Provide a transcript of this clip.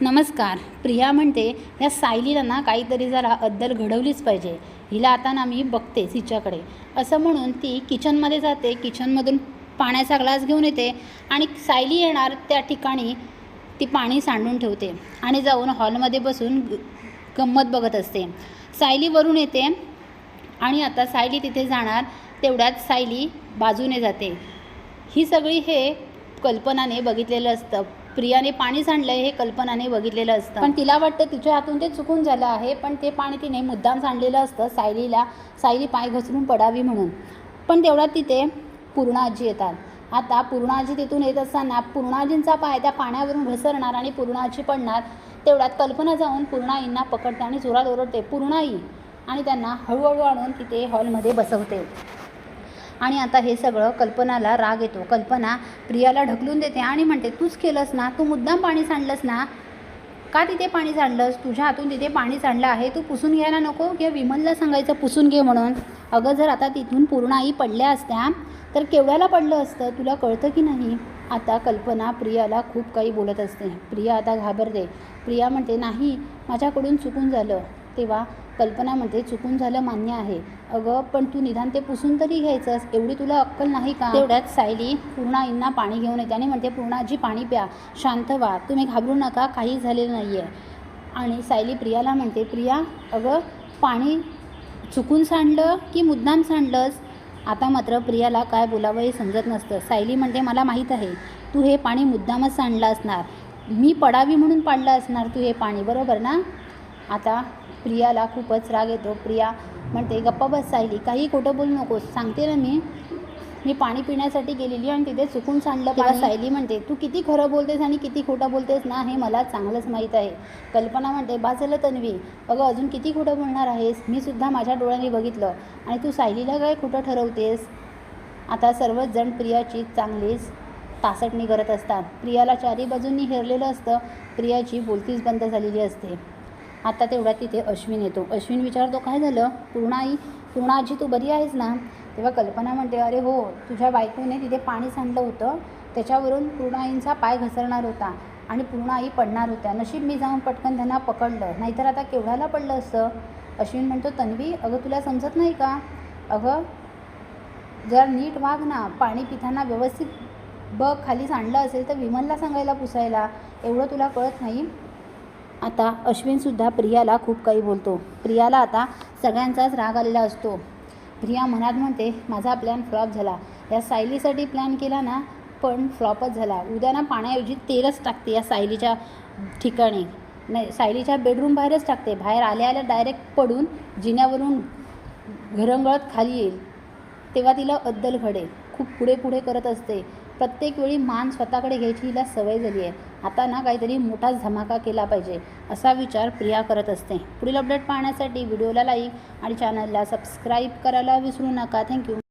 नमस्कार. प्रिया म्हणते या सायलीला ना काहीतरी जरा अद्दल घडवलीच पाहिजे. हिला आता ना मी बघतेच हिच्याकडे. असं म्हणून ती किचनमध्ये जाते किचनमधून पाण्याचा ग्लास घेऊन येते आणि सायली येणार त्या ठिकाणी ती पाणी सांडून ठेवते आणि जाऊन हॉलमध्ये बसून ग- गंमत बघत असते. सायली वरून येते आणि आता सायली तिथे जाणार तेवढ्यात सायली बाजूने जाते. ही सगळी हे कल्पनाने बघितलेलं असतं. प्रियाने पाणी सांडलं हे कल्पनाने बघितलेलं असतं. पण तिला वाटतं तिच्या हातून ते चुकून झालं आहे पण ते पाणी तिने मुद्दाम सांडलेलं असतं सायलीला सायली पाय घसरून पडावी म्हणून. पण तेवढ्यात तिथे पूर्णाजी येतात. आता पूर्णाजी तिथून येत असताना पूर्णाजींचा पाय त्या पाण्यावरून घसरणार आणि पूर्णाजी पडणार तेवढ्यात कल्पना जाऊन पूर्णाईंना पकडते आणि जोरात ओरडते पूर्णाई! आणि त्यांना हळूहळू आणून तिथे हॉलमध्ये बसवते. आणि आता हे सगळं कल्पनाला राग येतो. कल्पना प्रियाला ढकलून देते आणि म्हणते तूच केलंस ना? तू मुद्दाम पाणी सांडलंस ना? का तिथे पाणी सांडलंस? तुझ्या हातून तिथे पाणी सांडलं आहे? तू पुसून घ्यायला नको? किंवा विमलला सांगायचं पुसून घे म्हणून. अगं जर आता तिथून पूर्ण आई पडल्या असत्या तर केवढ्याला पडलं असतं? तुला कळतं की नाही? आता कल्पना प्रियाला खूप काही बोलत असते. प्रिया आता घाबरते. प्रिया म्हणते नाही माझ्याकडून चुकून झालं. तेव्हा कल्पना म्हणते चुकून झालं मान्य आहे. अगं पण तू निदान ते पुसून तरी घ्यायचंस. एवढी तुला अक्कल नाही का? तेवढ्यात सायली पूर्णाईंना पाणी घेऊन येते आणि म्हणते पूर्णाजी पाणी प्या. शांत व्हा. तुम्ही घाबरू नका. काही झालेलं नाही आहे आणि सायली प्रियाला म्हणते प्रिया अगं पाणी चुकून सांडलं की मुद्दाम सांडलंस? आता मात्र प्रियाला काय बोलावं हे समजत नसतं. सायली म्हणते मला माहीत आहे. तू हे पाणी मुद्दामच सांडलं असणार. मी पडावी म्हणून पाडलं असणार तू हे पाणी. बरोबर ना? आता प्रियाला खूपच राग येतो. प्रिया म्हणते गप्पा बस सायली काही खोटं बोलू नकोस. सांगते ना मी. मी पाणी पिण्यासाठी गेलेली आणि तिथे चुकून सांडलं तेव्हा सायली म्हणते तू किती खरं बोलतेस आणि किती खोटं बोलतेस ना हे मला चांगलंच माहीत आहे. कल्पना म्हणते बस झालं तन्वी अगं अजून किती खोटं बोलणार आहेस? मी सुद्धा माझ्या डोळ्यांनी बघितलं. आणि तू सायलीला काय खोटं ठरवतेस? आता सर्वच जण प्रियाची चांगलीच तासटणी करत असतात. प्रियाला चारी बाजूंनी हेरलेलं असतं. प्रियाची बोलतीच बंद झालेली असते. आता तेवढ्यात तिथे अश्विन येतो. अश्विन विचारतो काय झालं? पूर्णाई पूर्णा आजी तू बरी आहेस ना? तेव्हा कल्पना म्हणते अरे हो तुझ्या बायकोने तिथे पाणी सांडलं होतं. त्याच्यावरून पूर्णाईंचा पाय घसरणार होता आणि पूर्णाई पडणार होत्या. नशीब मी जाऊन पटकन त्यांना पकडलं. नाहीतर आता केवढ्याला पडलं असतं अश्विन म्हणतो तन्वी अगं तुला समजत नाही का? अगं जर नीट वाग ना. पाणी पिताना व्यवस्थित बघ खाली सांडलं असेल तर विमलला सांगायला पुसायला. एवढं तुला कळत नाही? आता अश्विनसुद्धा प्रियाला खूप काही बोलतो. प्रियाला आता सगळ्यांचाच राग आलेला असतो. प्रिया मनात म्हणते माझा प्लॅन फ्लॉप झाला. या सायलीसाठी प्लॅन केला ना पण फ्लॉपच झाला. उद्या ना पाण्याऐवजी तेलच टाकते या सायलीच्या ठिकाणी. नाही सायलीच्या बेडरूम बाहेरच टाकते. बाहेर आल्या आल्या डायरेक्ट पडून जिन्यावरून घरंगळत खाली येईल. तेव्हा तिला अद्दल घडेल. खूप पुढे पुढे करत असते. प्रत्येक वेळी मान स्वतःकडे घ्यायची हिला सवय झाली आहे. आता ना काहीतरी मोठाच धमाका केला पाहिजे असा विचार प्रिया करत असते. पुढील अपडेट पाहण्यासाठी व्हिडिओला लाईक आणि चॅनलला सबस्क्राईब करायला विसरू नका. थँक्यू